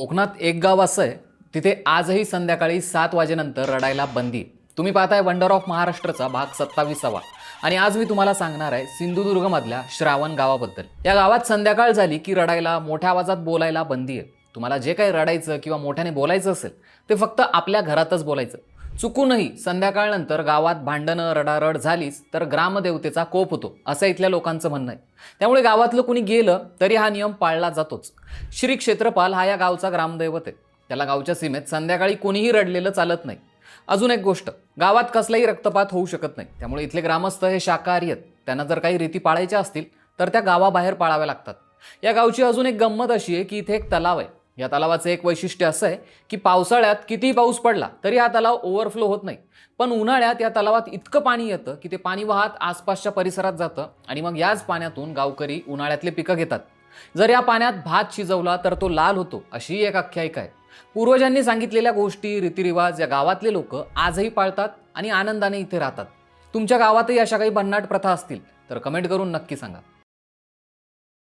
कोकणात एक गाव असं आहे तिथे आजही संध्याकाळी सात वाजेनंतर रडायला बंदी. आहे. तुम्ही पाहताय वंडर ऑफ महाराष्ट्रचा भाग सत्तावीसावा. आणि आज मी तुम्हाला सांगणार आहे सिंधुदुर्गमधल्या श्रावण गावाबद्दल. या गावात संध्याकाळ झाली की रडायला मोठ्या आवाजात बोलायला बंदी आहे. तुम्हाला जे काही रडायचं किंवा मोठ्याने बोलायचं असेल ते फक्त आपल्या घरातच बोलायचं. चुकूनही संध्याकाळनंतर गावात भांडणं रडारड झालीच तर ग्रामदेवतेचा कोप होतो असं इथल्या लोकांचं म्हणणं आहे. त्यामुळे गावातलं कुणी गेलं तरी हा नियम पाळला जातोच. श्री क्षेत्रपाल हा या गावचा ग्रामदैवत आहे. त्याला गावच्या सीमेत संध्याकाळी कोणीही रडलेलं चालत नाही. अजून एक गोष्ट गावात कसलाही रक्तपात होऊ शकत नाही. त्यामुळे इथले ग्रामस्थ हे शाकाहारी आहेत. त्यांना जर काही रीती पाळायच्या असतील तर त्या गावाबाहेर पाळाव्या लागतात. या गावची अजून एक गंमत अशी आहे की इथे एक तलाव आहे. या तलावाचं एक वैशिष्ट्य असं आहे की पावसाळ्यात कितीही पाऊस पडला तरी हा तलाव ओव्हरफ्लो होत नाही. पण उन्हाळ्यात या तलावात इतकं पाणी येतं की ते पाणी वाहत आसपासच्या परिसरात जातं आणि मग याच पाण्यातून गावकरी उन्हाळ्यातले पिकं घेतात. जर या पाण्यात भात शिजवला तर तो लाल होतो अशी एक आख्यायिका आहे. पूर्वजांनी सांगितलेल्या गोष्टी रीतिरिवाज या गावातले लोक आजही पाळतात आणि आनंदाने इथे राहतात. तुमच्या गावातही अशा काही भन्नाट प्रथा असतील तर कमेंट करून नक्की सांगा.